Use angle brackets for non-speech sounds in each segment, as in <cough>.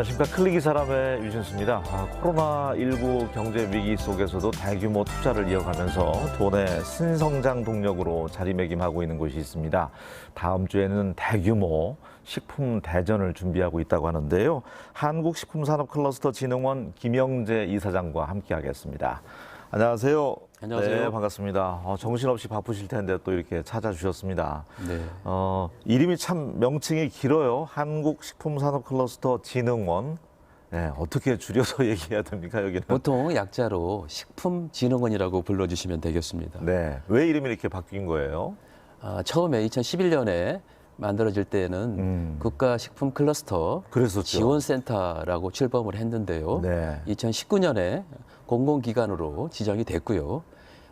안녕하십니까 클릭이 사람의 유진수입니다. 아, 코로나19 경제 위기 속에서도 대규모 투자를 이어가면서 돈의 신성장 동력으로 자리매김하고 있는 곳이 있습니다. 다음 주에는 대규모 식품 대전을 준비하고 있다고 하는데요. 한국식품산업클러스터 진흥원 김영재 이사장과 함께하겠습니다. 안녕하세요. 안녕하세요. 네, 반갑습니다. 어, 정신없이 바쁘실 텐데 또 이렇게 찾아주셨습니다. 네. 어, 이름이 참 명칭이 길어요. 한국식품산업클러스터 진흥원. 네, 어떻게 줄여서 <laughs> 얘기해야 됩니까, 여기는? 보통 약자로 식품진흥원이라고 불러주시면 되겠습니다. 네. 왜 이름이 이렇게 바뀐 거예요? 아, 처음에 2011년에 만들어질 때는 음. 국가식품 클러스터 그랬었죠. 지원센터라고 출범을 했는데요. 네. 2019년에 공공기관으로 지정이 됐고요.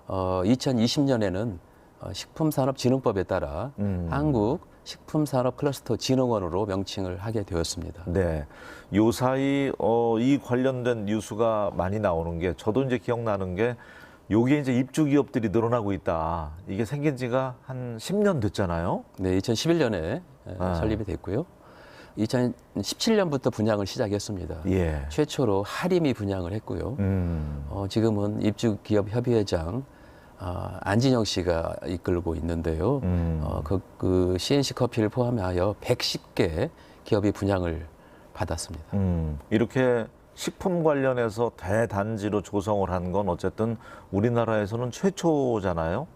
어, 2020년에는 어, 식품산업진흥법에 따라 음. 한국 식품산업 클러스터 진흥원으로 명칭을 하게 되었습니다. 네. 요 사이, 어, 이 관련된 뉴스가 많이 나오는 게, 저도 이제 기억나는 게, 요게 이제 입주 기업들이 늘어나고 있다. 이게 생긴 지가 한 10년 됐잖아요. 네, 2011년에 아. 설립이 됐고요. 2017년부터 분양을 시작했습니다. 예. 최초로 하림이 분양을 했고요. 음. 어, 지금은 입주기업협의회장 아, 안진영 씨가 이끌고 있는데요. 음. 어, 그, 그 CNC 커피를 포함하여 110개 기업이 분양을 받았습니다. 음, 이렇게 식품 관련해서 대단지로 조성을 한 건 어쨌든 우리나라에서는 최초잖아요.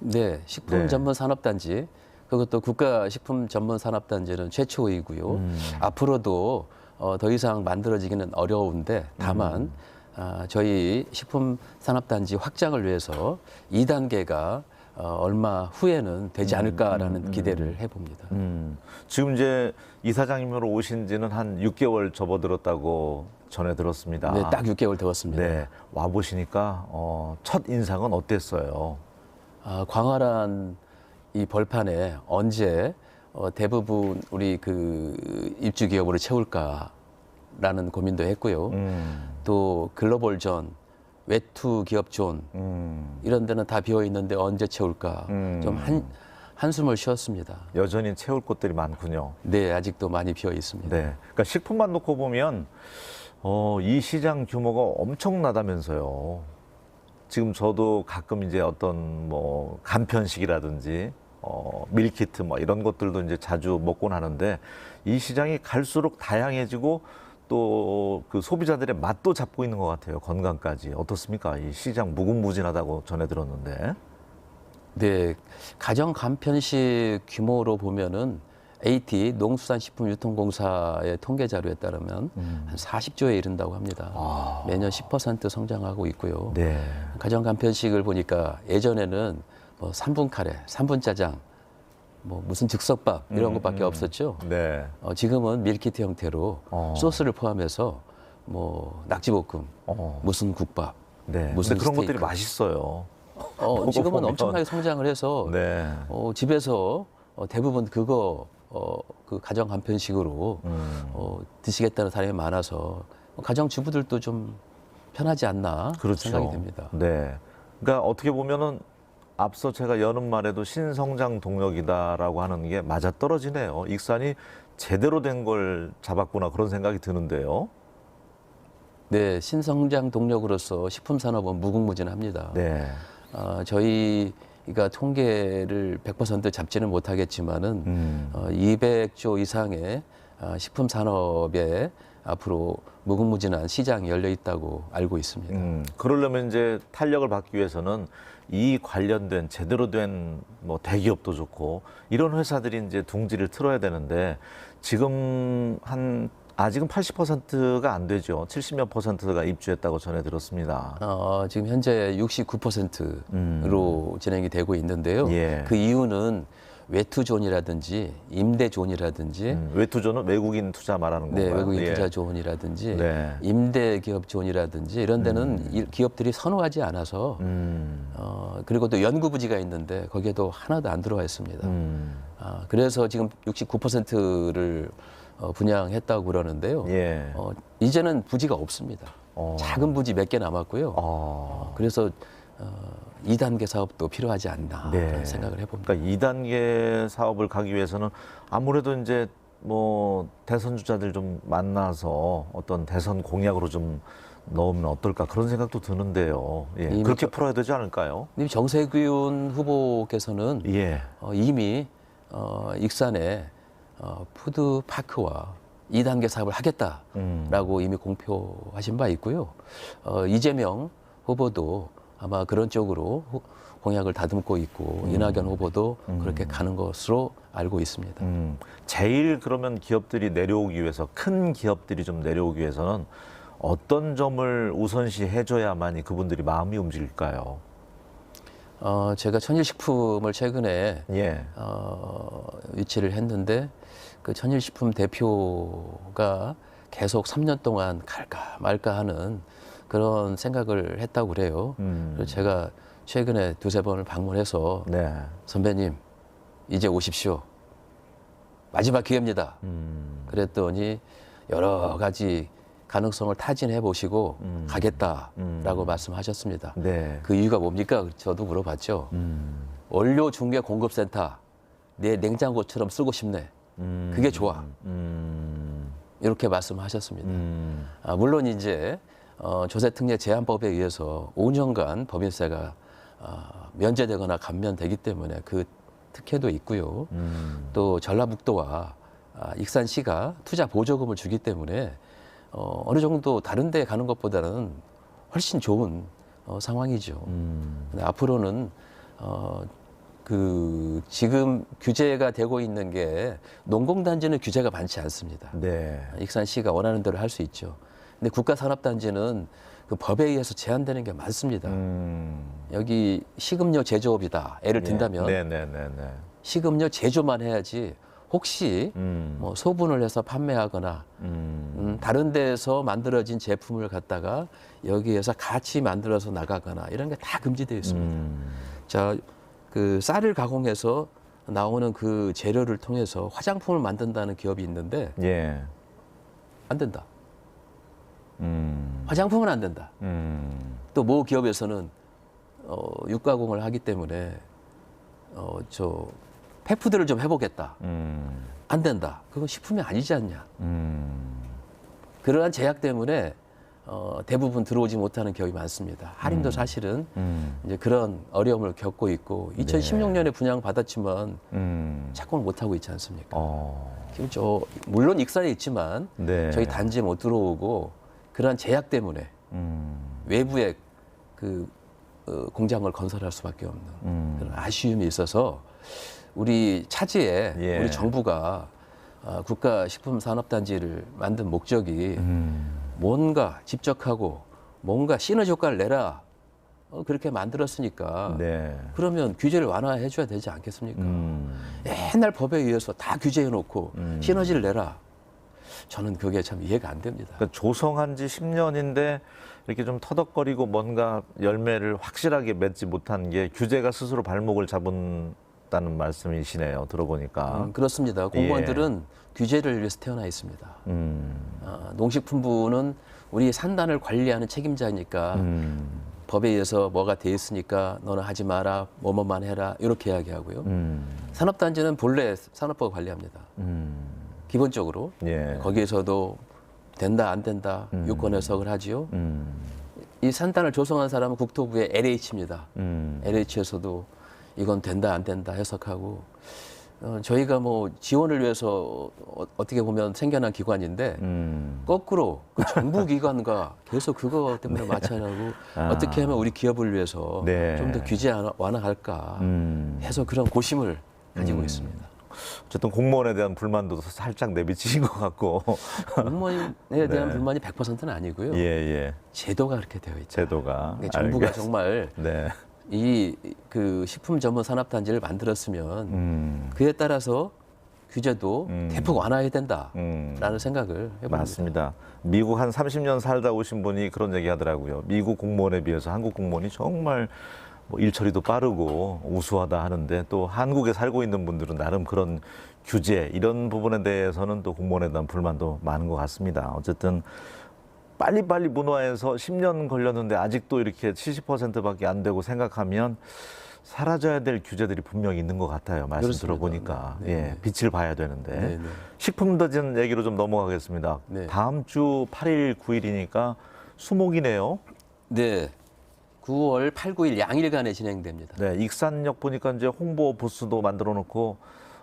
네, 식품 네. 전문 산업단지 그것도 국가 식품 전문 산업단지는 최초이고요. 음. 앞으로도 어, 더 이상 만들어지기는 어려운데 다만 음. 아, 저희 식품 산업단지 확장을 위해서 2단계가 어, 얼마 후에는 되지 않을까라는 기대를 해봅니다. 음, 지금 이제 이사장님으로 오신 지는 한 6개월 접어들었다고 전해 들었습니다. 네, 딱 6개월 되었습니다. 네, 와 보시니까 어, 첫 인상은 어땠어요? 아, 광활한 이 벌판에 언제 어, 대부분 우리 그 입주 기업으로 채울까라는 고민도 했고요. 음, 또 글로벌 존, 외투 기업 존 음, 이런 데는 다 비어 있는데 언제 채울까 음. 좀한 한숨을 쉬었습니다. 여전히 채울 곳들이 많군요. 네, 아직도 많이 비어 있습니다. 네, 그러니까 식품만 놓고 보면 어, 이 시장 규모가 엄청나다면서요. 지금 저도 가끔 이제 어떤 뭐 간편식이라든지 어, 밀키트 뭐 이런 것들도 이제 자주 먹곤 하는데 이 시장이 갈수록 다양해지고 또 그 소비자들의 맛도 잡고 있는 것 같아요. 건강까지 어떻습니까? 이 시장 무궁무진하다고 전해 들었는데. 네, 가정 간편식 규모로 보면은 AT 농수산식품유통공사의 통계 자료에 따르면 한 40조에 이른다고 합니다. 음. 아. 매년 10% 성장하고 있고요. 네. 가정 간편식을 보니까 예전에는 뭐 3분 카레, 3분 짜장, 뭐 무슨 즉석밥 이런 음, 것밖에 음. 없었죠. 네. 어, 지금은 밀키트 형태로 어. 소스를 포함해서 뭐 낙지볶음, 어. 무슨 국밥, 네. 무슨 근데 그런 것들이 스테이크. 맛있어요. 어, <laughs> 지금은 먹어보면. 엄청나게 성장을 해서 네. 어, 집에서 어, 대부분 그거 어, 그 가정 간편식으로 음. 어, 드시겠다는 사람이 많아서 가정 주부들도 좀 편하지 않나 그렇죠. 생각이 됩니다. 네. 그러니까 어떻게 보면은 앞서 제가 여는 말에도 신성장 동력이다라고 하는 게 맞아 떨어지네요. 익산이 제대로 된 걸 잡았구나 그런 생각이 드는데요. 네, 신성장 동력으로서 식품 산업은 무궁무진합니다. 네. 어, 저희가 통계를 100% 잡지는 못하겠지만은 음. 어, 200조 이상의 어, 식품 산업에 앞으로 무궁무진한 시장이 열려 있다고 알고 있습니다. 음. 그러려면 이제 탄력을 받기 위해서는 이 관련된 제대로 된 뭐 대기업도 좋고 이런 회사들이 이제 둥지를 틀어야 되는데 지금 한 아직은 80%가 안 되죠. 70몇 퍼센트가 입주했다고 전해 들었습니다. 어, 지금 현재 69%로 진행이 되고 있는데요. 음. 예. 그 이유는 외투존이라든지 임대존이라든지 음, 외투조는 외국인 투자 말하는 건가요? 네, 외국인 예. 투자 존이라든지 네. 임대 기업 존이라든지 이런 데는 이- 기업들이 선호하지 않아서 음. 어, 그리고 또 연구 부지가 있는데 거기에도 하나도 안 들어와 있습니다. 음. 아, 그래서 지금 69%를 어, 분양했다고 그러는데요. 예. 어, 이제는 부지가 없습니다. 어. 작은 부지 몇 개 남았고요. 어. 그래서 어, 2단계 사업도 필요하지 않나 네. 그런 생각을 해봅니다. 그러니까 2단계 사업을 가기 위해서는 아무래도 이제 뭐 대선 주자들 좀 만나서 어떤 대선 공약으로 좀 넣으면 어떨까 그런 생각도 드는데요. 예. 그렇게 저- 풀어야 되지 않을까요? 님 정세균 후보께서는 예. 어, 이미 어, 익산에 어, 푸드 파크와 2단계 사업을 하겠다라고 음. 이미 공표하신 바 있고요. 어, 이재명 후보도 아마 그런 쪽으로 후- 공약을 다듬고 있고 이낙연 후보도 그렇게 가는 것으로 알고 있습니다. 음, 제일 그러면 기업들이 내려오기 위해서 큰 기업들이 좀 내려오기 위해서는 어떤 점을 우선시 해줘야만이 그분들이 마음이 움직일까요? 어, 제가 천일식품을 최근에 예. 어, 위치를 했는데 그 천일식품 대표가 계속 3년 동안 갈까 말까 하는 그런 생각을 했다고 그래요. 음. 그래서 제가 최근에 두세 번을 방문해서 네. 선배님 이제 오십시오. 마지막 기회입니다. 음. 그랬더니 여러 가지 가능성을 타진해 보시고 음. 가겠다라고 말씀하셨습니다. 네. 그 이유가 뭡니까? 저도 물어봤죠. 음. 원료 중개 공급센터 내 냉장고처럼 쓰고 싶네. 음. 그게 좋아. 음. 이렇게 말씀하셨습니다. 음. 아, 물론 이제 어, 조세특례 제한법에 의해서 5년간 법인세가 아, 면제되거나 감면되기 때문에 그 특혜도 있고요. 음. 또 전라북도와 아, 익산시가 투자 보조금을 주기 때문에 어, 어느 정도 다른 데 가는 것보다는 훨씬 좋은 어, 상황이죠. 음. 근데 앞으로는 어, 그 지금 규제가 되고 있는 게 농공단지는 규제가 많지 않습니다. 네. 익산시가 원하는 대로 할 수 있죠. 근데 국가산업단지는 그 법에 의해서 제한되는 게 많습니다. 음. 여기 식음료 제조업이다. 예를 든다면 네, 네, 네, 네. 식음료 제조만 해야지 혹시 음. 뭐 소분을 해서 판매하거나 음. 음, 다른 데서 만들어진 제품을 갖다가 여기에서 같이 만들어서 나가거나 이런 게 다 금지되어 있습니다. 음. 자, 그 쌀을 가공해서 나오는 그 재료를 통해서 화장품을 만든다는 기업이 있는데 예. 안 된다. 음. 화장품은 안 된다. 음. 또모 기업에서는 어, 육가공을 하기 때문에 어, 저 펫푸드를 좀 해보겠다. 음. 안 된다. 그건 식품이 아니지 않냐. 음. 그러한 제약 때문에 어, 대부분 들어오지 못하는 기업이 많습니다. 할인도 사실은 음. 이제 그런 어려움을 겪고 있고 2016년에 분양 받았지만 음. 착공을 못 하고 있지 않습니까? 어. 지금 저 물론 익산에 있지만 네. 저희 단지에 못 들어오고 그러한 제약 때문에 음. 외부에 그 어, 공장을 건설할 수밖에 없는 음. 그런 아쉬움이 있어서 우리 차지에 예. 우리 정부가 아, 국가 식품 산업 단지를 만든 목적이 음. 뭔가 집적하고 뭔가 시너지 효과를 내라 어, 그렇게 만들었으니까 네. 그러면 규제를 완화해 줘야 되지 않겠습니까? 음. 옛날 법에 의해서 다 규제해 놓고 음. 시너지를 내라. 저는 그게 참 이해가 안 됩니다. 그러니까 조성한 지 10년인데 이렇게 좀 터덕거리고 뭔가 열매를 확실하게 맺지 못한 게 규제가 스스로 발목을 잡은 다는 말씀이시네요. 들어보니까. 음, 그렇습니다. 공무원들은 규제를 위해서 태어나 있습니다. 음. 아, 농식품부는 우리 산단을 관리하는 책임자니까 음. 법에 의해서 뭐가 돼 있으니까 너는 하지 마라, 뭐뭐만 해라 이렇게 이야기하고요. 음. 산업단지는 본래 산업부가 관리합니다. 음. 기본적으로 예. 거기에서도 된다 안 된다 음. 유권 해석을 하지요. 음. 이 산단을 조성한 사람은 국토부의 LH입니다. 음. LH에서도 이건 된다 안 된다 해석하고 어, 저희가 뭐 지원을 위해서 어, 어떻게 보면 생겨난 기관인데 음. 거꾸로 그 <laughs> 정부 기관과 계속 그거 때문에 마찰하고 네. 아. 어떻게 하면 우리 기업을 위해서 네. 좀더 규제 완화- 완화할까 음. 해서 그런 고심을 가지고 있습니다. 어쨌든 공무원에 대한 불만도 살짝 내비치신 <laughs> 것 같고. 공무원에 대한 네. 불만이 100%는 아니고요. 예, 예. 제도가 그렇게 되어 있죠. 제도가. 그러니까 정부가 알겠- 정말 네. 이그 식품 전문 산업 단지를 만들었으면 음. 그에 따라서 규제도 음. 대폭 완화해야 된다라는 음. 생각을 해봅니다. 맞습니다. 미국 한 30년 살다 오신 분이 그런 얘기 하더라고요. 미국 공무원에 비해서 한국 공무원이 정말 뭐 일처리도 빠르고 우수하다 하는데 또 한국에 살고 있는 분들은 나름 그런 규제 이런 부분에 대해서는 또 공무원에 대한 불만도 많은 것 같습니다. 어쨌든 빨리빨리 문화에서 10년 걸렸는데 아직도 이렇게 70%밖에 안 되고 생각하면 사라져야 될 규제들이 분명히 있는 것 같아요. 말씀 그렇습니다. 들어보니까 네, 예, 네. 빛을 봐야 되는데 네, 네. 식품 대전 얘기로 좀 넘어가겠습니다. 네. 다음 주 8일, 9일이니까 수목이네요. 네. 9월 8, 9일 양일간에 진행됩니다. 네, 익산역 보니까 이제 홍보 부스도 만들어 놓고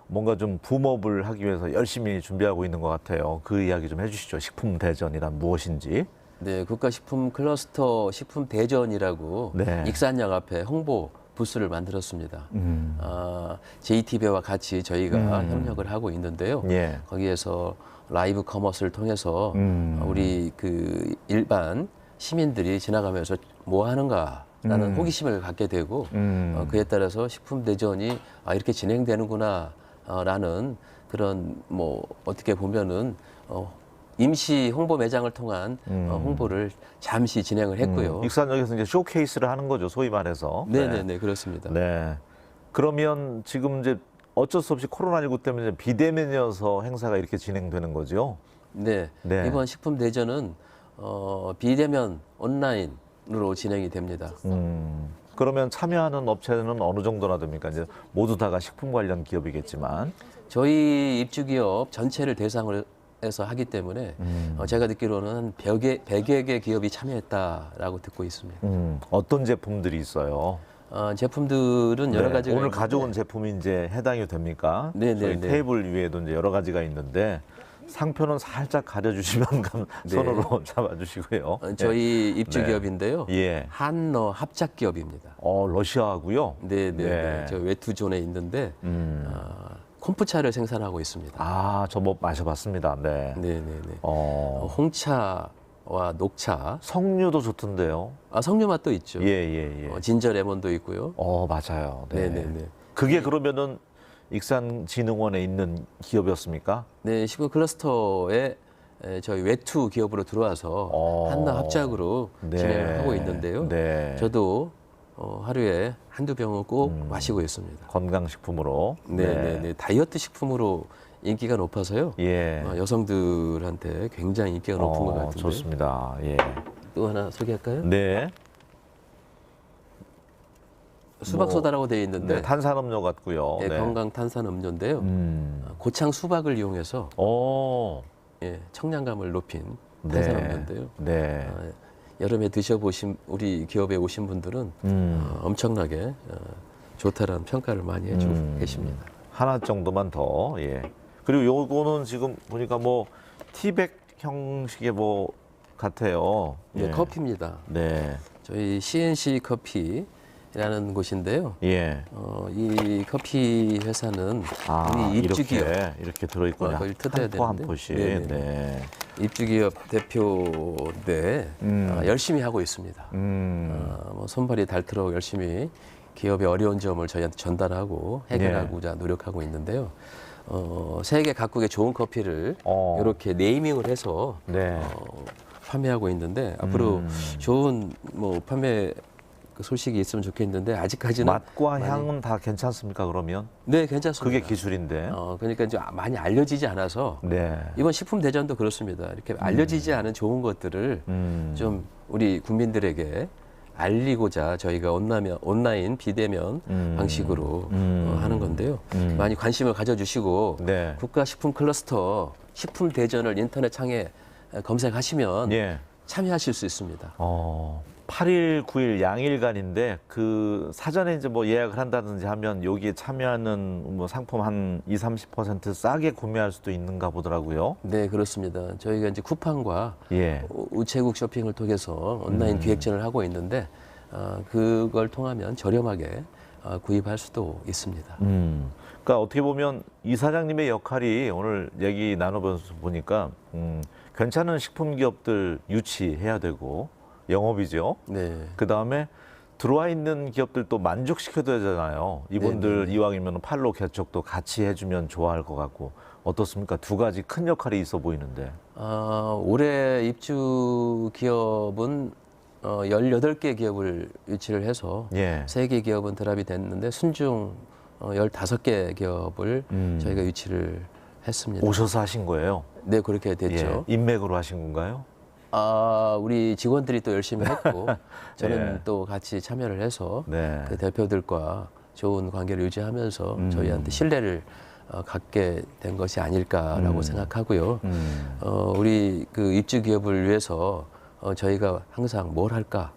뭔가 좀 붐업을 하기 위해서 열심히 준비하고 있는 것 같아요. 그 이야기 좀 해주시죠. 식품 대전이란 무엇인지. 네, 국가식품 클러스터 식품 대전이라고 네. 익산역 앞에 홍보 부스를 만들었습니다. 음. 아, JTB와 같이 저희가 음. 협력을 하고 있는데요. 예. 거기에서 라이브 커머스를 통해서 음. 우리 그 일반 시민들이 지나가면서 뭐 하는가 라는 음. 호기심을 갖게 되고 음. 어, 그에 따라서 식품 대전이 아, 이렇게 진행되는구나라는 그런 뭐 어떻게 보면은 어, 임시 홍보 매장을 통한 음. 어, 홍보를 잠시 진행을 했고요. 음, 익산역에서 이제 쇼케이스를 하는 거죠. 소위 말해서. 네 네 네 그렇습니다. 네. 그러면 지금 이제 어쩔 수 없이 코로나19 때문에 비대면이어서 행사가 이렇게 진행되는 거죠. 네. 네. 이번 식품 대전은 어, 비대면 온라인으로 진행이 됩니다. 음. 그러면 참여하는 업체는 어느 정도나 됩니까? 이제 모두 다가 식품 관련 기업이겠지만. 저희 입주 기업 전체를 대상으로 해서 하기 때문에 음. 어, 제가 듣기로는 한 100여, 100여 개 기업이 참여했다라고 듣고 있습니다. 음, 어떤 제품들이 있어요? 어, 제품들은 여러 네, 가지가 오늘 있는데 가져온 제품이 이제 해당이 됩니까? 네, 네, 저희 네. 테이블 위에도 이제 여러 가지가 있는데 상표는 살짝 가려주시면 <laughs> 감- 네. 손으로 <laughs> 잡아주시고요. 어, 저희 입주 네. 기업인데요. 예. 한너 합작 기업입니다. 어 러시아하고요. 네, 네, 네. 네. 저 외투존에 있는데 음. 어, 콤프차를 생산하고 있습니다. 아, 저 뭐 마셔봤습니다. 네. 네, 네, 네. 어, 어, 홍차와 녹차, 석류도 좋던데요. 아, 석류 맛도 있죠. 예, 예, 예. 어, 진저 레몬도 있고요. 어, 맞아요. 네. 네, 네, 네. 그게 그러면은 익산진흥원에 있는 기업이었습니까? 네, 식품 클러스터에 에, 저희 외투 기업으로 들어와서 어. 한나 합작으로 네. 진행을 하고 있는데요. 네. 저도 어, 하루에 한두 병은 꼭 음. 마시고 있습니다. 건강식품으로. 네, 네, 네. 다이어트 식품으로 인기가 높아서요. 예. 어, 여성들한테 굉장히 인기가 높은 것 어, 같은데 좋습니다. 예. 또 하나 소개할까요? 네. 수박 소다라고 되어 있는데 네, 탄산음료 같고요. 예, 네. 건강 탄산 음료인데요. 음. 어, 고창 수박을 이용해서 오. 예, 청량감을 높인 네. 탄산 음료인데요. 네. 어, 여름에 드셔보신 우리 기업에 오신 분들은 음. 어, 엄청나게 어, 좋다라는 평가를 많이 해주고 음. 계십니다. 하나 정도만 더. 예. 그리고 요거는 지금 보니까 뭐 티백 형식의 뭐 같아요. 네, 예. 커피입니다. 네. 저희 CNC 커피 라는 곳인데요. 예. 어, 이 커피 회사는 아, 우리 입주 이렇게 기업 이렇게 들어있군요. 어, 뜯어야 한 포 한. 포씩. 네네네. 네. 입주 기업 대표인데 음. 어, 열심히 하고 있습니다. 음. 어, 뭐 손발이 닳도록 열심히 기업의 어려운 점을 저희한테 전달하고 해결하고자 노력하고 있는데요. 어, 세계 각국의 좋은 커피를 어. 이렇게 네이밍을 해서 네. 어, 판매하고 있는데 앞으로 음. 좋은 뭐 판매 그 소식이 있으면 좋겠는데 아직까지는 맛과 많이- 향은 다 괜찮습니까? 그러면 네 괜찮습니다. 그게 기술인데. 어, 그러니까 이제 많이 알려지지 않아서 네. 이번 식품 대전도 그렇습니다. 이렇게 알려지지 않은 좋은 것들을 음. 좀 우리 국민들에게 알리고자 저희가 온라인, 온라인 비대면 음. 방식으로 음. 어, 하는 건데요. 음. 많이 관심을 가져주시고 네. 국가식품 클러스터 식품 대전을 인터넷 창에 검색하시면 예. 참여하실 수 있습니다. 어, 8일, 9일 양일간인데 그 사전에 이제 뭐 예약을 한다든지 하면 여기에 참여하는 뭐 상품 한 2, 30% 싸게 구매할 수도 있는가 보더라고요. 네, 그렇습니다. 저희가 이제 쿠팡과 예. 우- 우체국 쇼핑을 통해서 온라인 음. 기획전을 하고 있는데 어, 그걸 통하면 저렴하게 어, 구입할 수도 있습니다. 음. 그러니까 어떻게 보면 이 사장님의 역할이 오늘 얘기 나눠보면서 보니까 음, 괜찮은 식품 기업들 유치해야 되고 영업이죠. 네. 그 다음에 들어와 있는 기업들도 만족시켜줘야 되잖아요. 이분들 네네네. 이왕이면 팔로 개척도 같이 해주면 좋아할 것 같고 어떻습니까? 두 가지 큰 역할이 있어 보이는데. 어, 올해 입주 기업은 어, 18개 기업을 유치를 해서 예. 세개 기업은 드랍이 됐는데 순중 어, 15개 기업을 음. 저희가 유치를 했습니다. 오셔서 하신 거예요? 네, 그렇게 됐죠. 예. 인맥으로 하신 건가요? 아, 우리 직원들이 또 열심히 했고 <laughs> 저는 예. 또 같이 참여를 해서 네. 그 대표들과 좋은 관계를 유지하면서 음. 저희한테 신뢰를 어, 갖게 된 것이 아닐까라고 음. 생각하고요. 음. 어, 우리 그 입주 기업을 위해서 어, 저희가 항상 뭘 할까?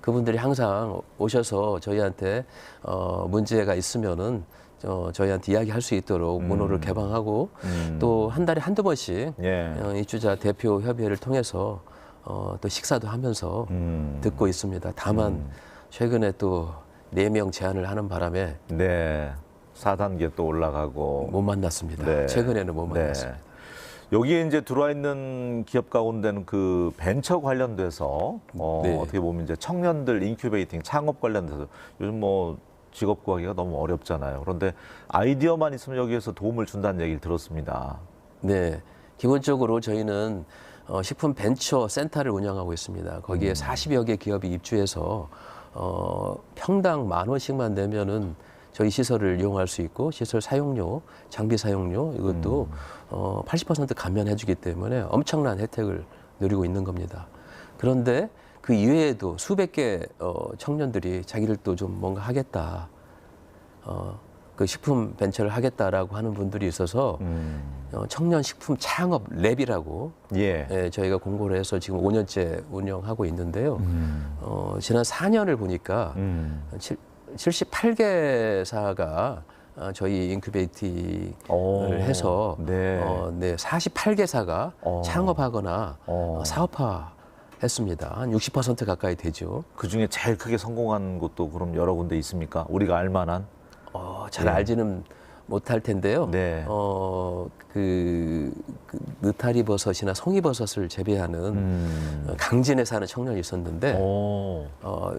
그분들이 항상 오셔서 저희한테 어, 문제가 있으면은 어, 저희한테 이야기할 수 있도록 문호를 개방하고 음. 또한 달에 한두 번씩 예. 어, 입주자 대표 협의회를 통해서 어, 또 식사도 하면서 음. 듣고 있습니다. 다만 최근에 또 네 명 제안을 하는 바람에 네. 4단계 또 올라가고. 못 만났습니다. 네. 최근에는 못 네. 만났습니다. 여기에 이제 들어와 있는 기업 가운데는 그 벤처 관련돼서 어, 네. 어떻게 보면 이제 청년들 인큐베이팅 창업 관련돼서 요즘 뭐 직업 구하기가 너무 어렵잖아요. 그런데 아이디어만 있으면 여기에서 도움을 준다는 얘기를 들었습니다. 네, 기본적으로 저희는 어, 식품 벤처 센터를 운영하고 있습니다. 거기에 40여 개 기업이 입주해서 어, 평당 만 원씩만 내면은 저희 시설을 이용할 수 있고 시설 사용료, 장비 사용료 이것도 어, 80% 감면해주기 때문에 엄청난 혜택을 누리고 있는 겁니다. 그런데 그 이외에도 수백 개 어, 청년들이 자기를 또좀 뭔가 하겠다. 어, 그 식품 벤처를 하겠다라고 하는 분들이 있어서 음. 어, 청년 식품 창업 랩이라고 예. 예, 저희가 공고를 해서 지금 5년째 운영하고 있는데요. 음. 어, 지난 4년을 보니까 음. 78개사가 어, 저희 인큐베이팅을 오. 해서 네. 어, 네, 48개사가 어. 창업하거나 어. 어, 사업화 했습니다. 한 60% 가까이 되죠. 그 중에 제일 크게 성공한 곳도 그럼 여러 군데 있습니까? 우리가 알만한? 어, 잘 네. 알지는 못할 텐데요. 네. 어, 그, 그 느타리 버섯이나 송이 버섯을 재배하는 음. 어, 강진에 사는 청년이 있었는데 오. 어,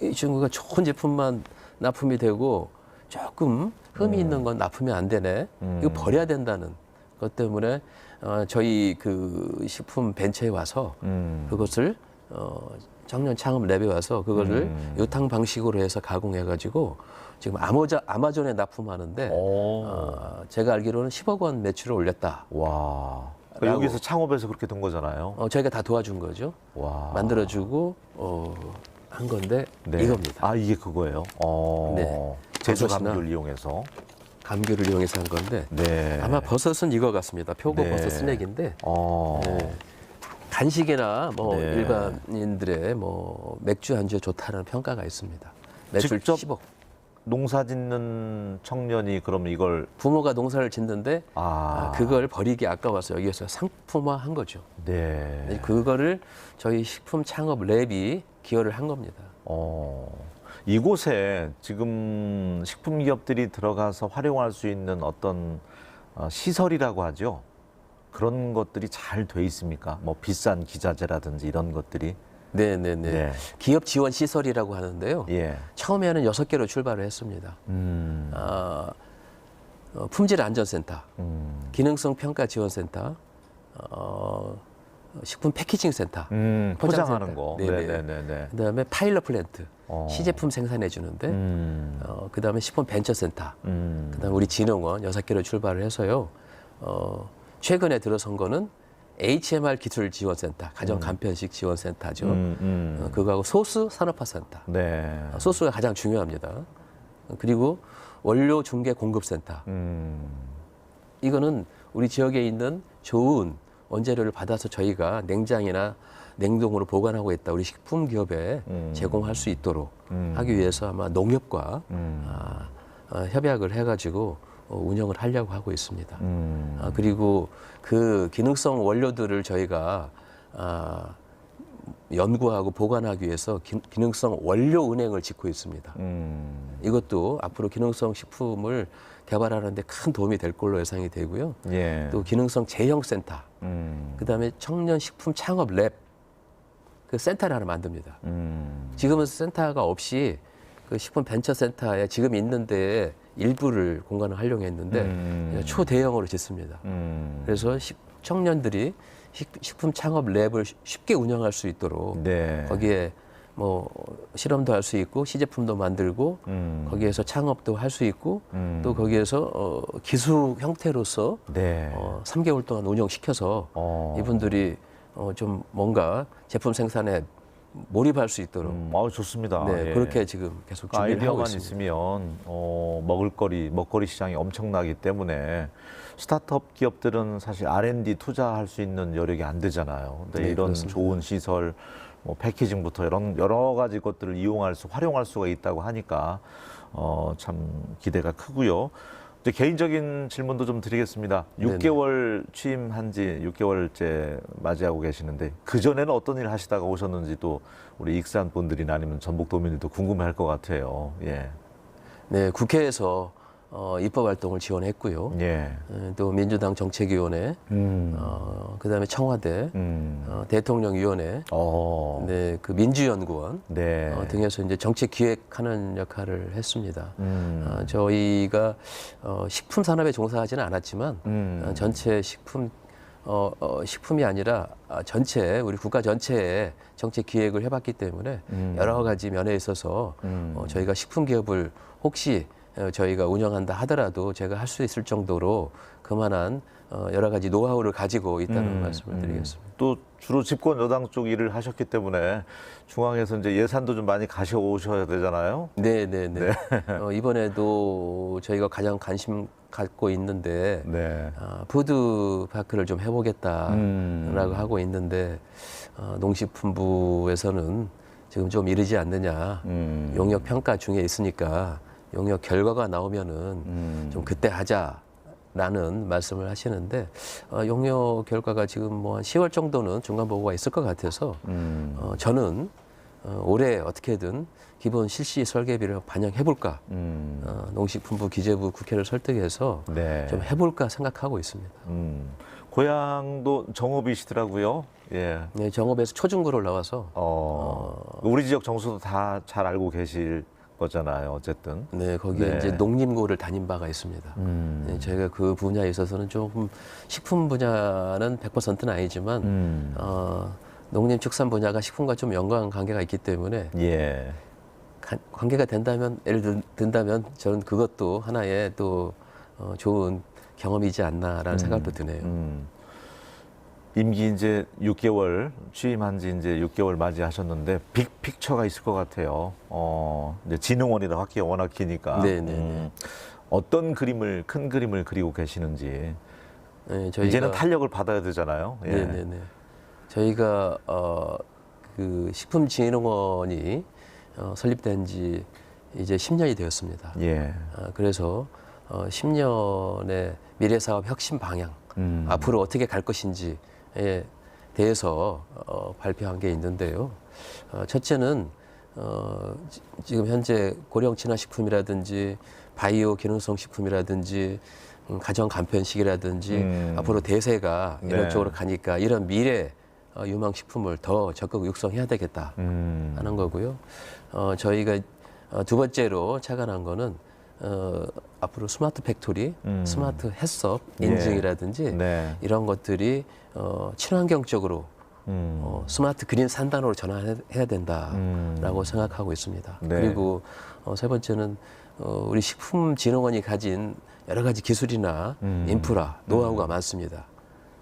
이- 이 친구가 좋은 제품만 납품이 되고 조금 흠이 있는 건 납품이 안 되네. 음. 이거 버려야 된다는 것 때문에 어, 저희 그 식품 벤처에 와서 음. 그것을 어, 청년 창업 랩에 와서 그거를 음. 유탕 방식으로 해서 가공해 가지고 지금 아마존, 아마존에 납품하는데 오. 어, 제가 알기로는 10억 원 매출을 올렸다. 와. 그러니까. 여기서 창업해서 그렇게 된 거잖아요. 어, 저희가 다 도와준 거죠. 와. 만들어주고 어, 한 건데 네. 이겁니다. 아 이게 그거예요. 어. 네. 버섯이나- 감귤 이용해서. 감귤을 이용해서 한 건데 네. 아마 버섯은 이거 같습니다. 표고 네. 버섯 스낵인데 어. 네. 간식이나 뭐 네. 일반인들의 뭐 맥주 안주에 좋다는 평가가 있습니다. 매출 직접 10억. 농사 짓는 청년이 그럼 이걸 부모가 농사를 짓는데 아, 아, 그걸 버리기 아까워서 여기서 상품화한 거죠. 네. 그거를 저희 식품 창업 랩이 기여를 한 겁니다. 어. 이곳에 지금 식품 기업들이 들어가서 활용할 수 있는 어떤 어, 시설이라고 하죠. 그런 것들이 잘 돼 있습니까? 뭐 비싼 기자재라든지 이런 것들이. 네네네. 네. 기업 지원 시설이라고 하는데요. 예. 처음에는 여섯 개로 출발을 했습니다. 음. 아, 어, 품질 안전센터, 음. 기능성 평가 지원센터, 어, 식품 패키징 센터, 음, 포장하는. 거. 네네. 네네네. 그다음에 파일럿 플랜트, 어. 시제품 생산해 주는데, 음. 어, 그다음에 식품 벤처 센터, 음. 그다음에 우리 진흥원 여섯 개로 출발을 해서요. 어, 최근에 들어선 거는 HMR 기술 지원센터, 가정 간편식 지원센터죠. 음, 음. 어, 그거하고 소스 산업화 센터. 네. 어, 소스가 가장 중요합니다. 어, 그리고 원료 중개 공급센터. 음. 이거는 우리 지역에 있는 좋은 원재료를 받아서 저희가 냉장이나 냉동으로 보관하고 있다. 우리 식품 기업에 음. 제공할 수 있도록 음. 하기 위해서 아마 농협과 음. 아, 어, 협약을 해가지고 어, 운영을 하려고 하고 있습니다. 음. 아, 그리고 그 기능성 원료들을 저희가 아, 연구하고 보관하기 위해서 기, 기능성 원료 은행을 짓고 있습니다. 음. 이것도 앞으로 기능성 식품을 개발하는데 큰 도움이 될 걸로 예상이 되고요. 예. 또 기능성 제형센터, 음. 그다음에 청년 식품 창업 랩, 그 센터를 하나 만듭니다. 음. 지금은 센터가 없이 그 식품 벤처 센터에 지금 있는데 일부를 공간을 활용했는데 음. 초대형으로 짓습니다. 음. 그래서 식- 청년들이 식, 식품 창업 랩을 쉬- 쉽게 운영할 수 있도록 네. 거기에 뭐 실험도 할 수 있고 시제품도 만들고 음. 거기에서 창업도 할 수 있고 음. 또 거기에서 어, 기술 형태로서 네. 어, 3개월 동안 운영시켜서 어. 이분들이 어, 좀 뭔가 제품 생산에 몰입할 수 있도록 음, 아, 좋습니다. 네, 예. 그렇게 지금 계속 준비를 하고 아이디어만 있습니다. 있으면 어, 먹을거리, 먹거리 시장이 엄청나기 때문에 스타트업 기업들은 사실 R&D 투자할 수 있는 여력이 안 되잖아요. 근데 네, 이런 그렇습니다. 좋은 시설, 뭐 패키징부터 이런 여러 가지 것들을 이용할 수, 활용할 수가 있다고 하니까 어, 참 기대가 크고요. 이제 개인적인 질문도 좀 드리겠습니다. 네네. 6개월 취임한 지 6개월째 맞이하고 계시는데 그 전에는 어떤 일 하시다가 오셨는지 또 우리 익산 분들이나 아니면 전북 도민들도 궁금해할 것 같아요. 예, 네, 국회에서 어, 입법 활동을 지원했고요. 예, 에, 또 민주당 정책위원회, 음, 어, 그다음에 청와대, 음, 어, 대통령위원회, 어, 네, 그 민주연구원 네, 어, 등에서 이제 정책 기획하는 역할을 했습니다. 음, 어, 저희가 어, 식품 산업에 종사하지는 않았지만 음, 어, 전체 식품 어, 어, 식품이 아니라 아, 전체 우리 국가 전체에 정책 기획을 해봤기 때문에 음. 여러 가지 면에 있어서 음. 어, 저희가 식품 기업을 혹시 어, 저희가 운영한다 하더라도 제가 할 수 있을 정도로 그만한 어, 여러 가지 노하우를 가지고 있다는 음, 말씀을 음. 드리겠습니다. 또 주로 집권 여당 쪽 일을 하셨기 때문에 중앙에서 이제 예산도 좀 많이 가셔오셔야 되잖아요. 네, 네, 네. 어, 이번에도 저희가 가장 관심 갖고 있는데 네. 아, 푸드 파크를 좀 해보겠다라고 음. 하고 있는데 어, 농식품부에서는 지금 좀 이르지 않느냐. 음. 용역 평가 중에 있으니까 용역 결과가 나오면은 음. 좀 그때 하자 라는 말씀을 하시는데 어, 용역 결과가 지금 뭐 한 10월 정도는 중간 보고가 있을 것 같아서 음. 어, 저는 어, 올해 어떻게든 기본 실시 설계비를 반영해 볼까. 음. 어, 농식품부 기재부 국회를 설득해서 네. 좀 해볼까 생각하고 있습니다. 음. 고향도 정읍이시더라고요. 예. 네, 정업에서 초중고를 나와서 어, 우리 지역 정수도 다 잘 알고 계실 거잖아요. 어쨌든. 네 거기에 네. 이제 농림고를 다닌 바가 있습니다. 음. 네, 저희가 그 분야에 있어서는 조금 식품 분야는 100%는 아니지만 음. 어, 농림축산 분야가 식품과 좀 연관 관계가 있기 때문에 예. 가- 관계가 된다면 예를 들, 든다면 저는 그것도 하나의 또 어, 좋은 경험이지 않나라는 생각도 드네요. 음. 임기 이제 6개월 취임한 지 이제 6개월 맞이하셨는데 빅 픽처가 있을 것 같아요. 어, 이제 진흥원이라 학기가 워낙 기니까. 음. 네, 네, 네. 어떤 그림을 큰 그림을 그리고 계시는지 네, 저희가 이제는 탄력을 받아야 되잖아요. 예. 네네네. 저희가 어, 그 식품진흥원이 어, 설립된 지 이제 10년이 되었습니다. 예. 아, 그래서 어, 10년의 미래사업 혁신 방향, 음. 앞으로 어떻게 갈 것인지에 대해서 어, 발표한 게 있는데요. 어, 첫째는 어, 지- 지금 현재 고령 친화 식품이라든지 바이오 기능성 식품이라든지 음, 가정 간편식이라든지 음. 앞으로 대세가 이런 네. 쪽으로 가니까 이런 미래 어, 유망 식품을 더 적극 육성해야 되겠다. 음. 하는 거고요. 어, 저희가 어, 두 번째로 착안한 거는 어, 앞으로 스마트 팩토리, 음. 스마트 햇섭 예. 인증이라든지 네. 이런 것들이 어, 친환경적으로 음. 어, 스마트 그린 산단으로 전환해야 된다라고 음. 생각하고 있습니다. 네. 그리고 어, 세 번째는 어, 우리 식품진흥원이 가진 여러 가지 기술이나 음. 인프라, 노하우가 많습니다.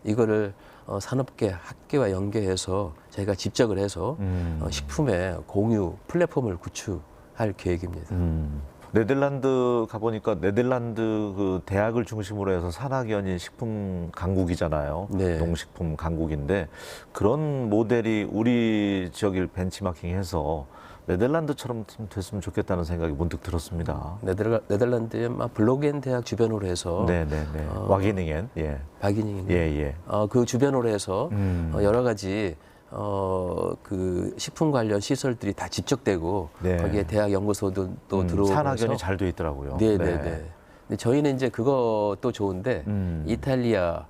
이거를 어, 산업계 학계와 연계해서 저희가 집적을 해서 음. 어, 식품의 공유 플랫폼을 구축할 계획입니다. 음. 네덜란드 가보니까 네덜란드 그 대학을 중심으로 해서 산학연이 식품 강국이잖아요. 네. 농식품 강국인데 그런 모델이 우리 지역을 벤치마킹해서 네덜란드처럼 좀 됐으면 좋겠다는 생각이 문득 들었습니다. 네덜, 네덜란드의 막 블로겐 대학 주변으로 해서 네네네. 어. 와기닝엔 예. 박인잉 예, 예. 어, 그 주변으로 해서 음. 어, 여러 가지 어, 그 식품 관련 시설들이 다 집적되고 네. 거기에 대학 연구소도 또 음, 들어오고 산학연이 잘 돼 있더라고요. 네, 네, 네. 근데 저희는 이제 그것도 좋은데 음. 이탈리아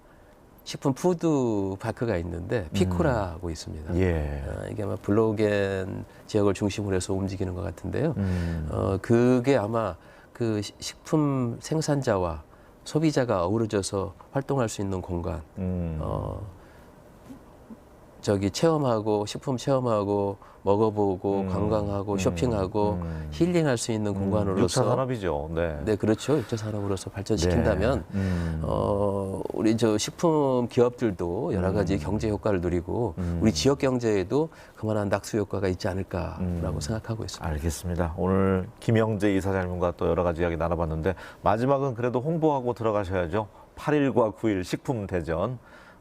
식품 푸드 파크가 있는데 피코라고 있습니다. 음. 예. 어, 이게 아마 블로겐 지역을 중심으로 해서 움직이는 것 같은데요. 음. 어, 그게 아마 그 시- 식품 생산자와 소비자가 어우러져서 활동할 수 있는 공간. 음. 어, 저기 체험하고 식품 체험하고 먹어보고 음, 관광하고 음, 쇼핑하고 음. 힐링할 수 있는 공간으로서 6차 산업이죠. 네. 네 그렇죠 육차 산업으로서 발전시킨다면 네. 음. 어 우리 저 식품 기업들도 여러 가지 음. 경제 효과를 누리고 음. 우리 지역 경제에도 그만한 낙수 효과가 있지 않을까라고 음. 생각하고 있습니다. 알겠습니다. 오늘 김영재 이사장님과 또 여러 가지 이야기 나눠봤는데 마지막은 그래도 홍보하고 들어가셔야죠. 8일과 9일 식품 대전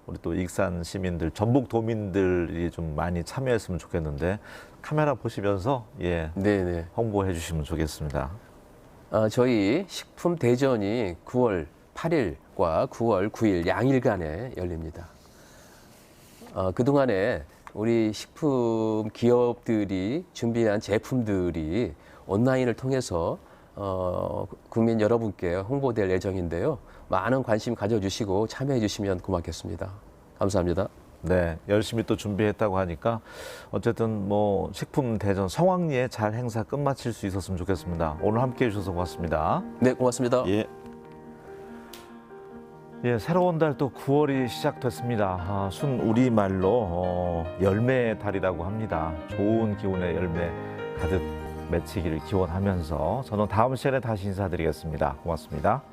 우리 또 익산 시민들, 전북 도민들이 좀 많이 참여했으면 좋겠는데 카메라 보시면서 예 네네. 홍보해 주시면 좋겠습니다. 아, 저희 식품 대전이 9월 8일과 9월 9일 양일간에 열립니다. 어, 그동안에 우리 식품 기업들이 준비한 제품들이 온라인을 통해서 어, 국민 여러분께 홍보될 예정인데요. 많은 관심 가져주시고 참여해 주시면 고맙겠습니다. 감사합니다. 네, 열심히 또 준비했다고 하니까 어쨌든 뭐 식품 대전 성황리에 잘 행사 끝마칠 수 있었으면 좋겠습니다. 오늘 함께 해주셔서 고맙습니다. 네, 고맙습니다. 예. 예, 새로운 달 또 9월이 시작됐습니다. 아, 순 우리말로 어, 열매의 달이라고 합니다. 좋은 기운의 열매 가득 맺히기를 기원하면서 저는 다음 시간에 다시 인사드리겠습니다. 고맙습니다.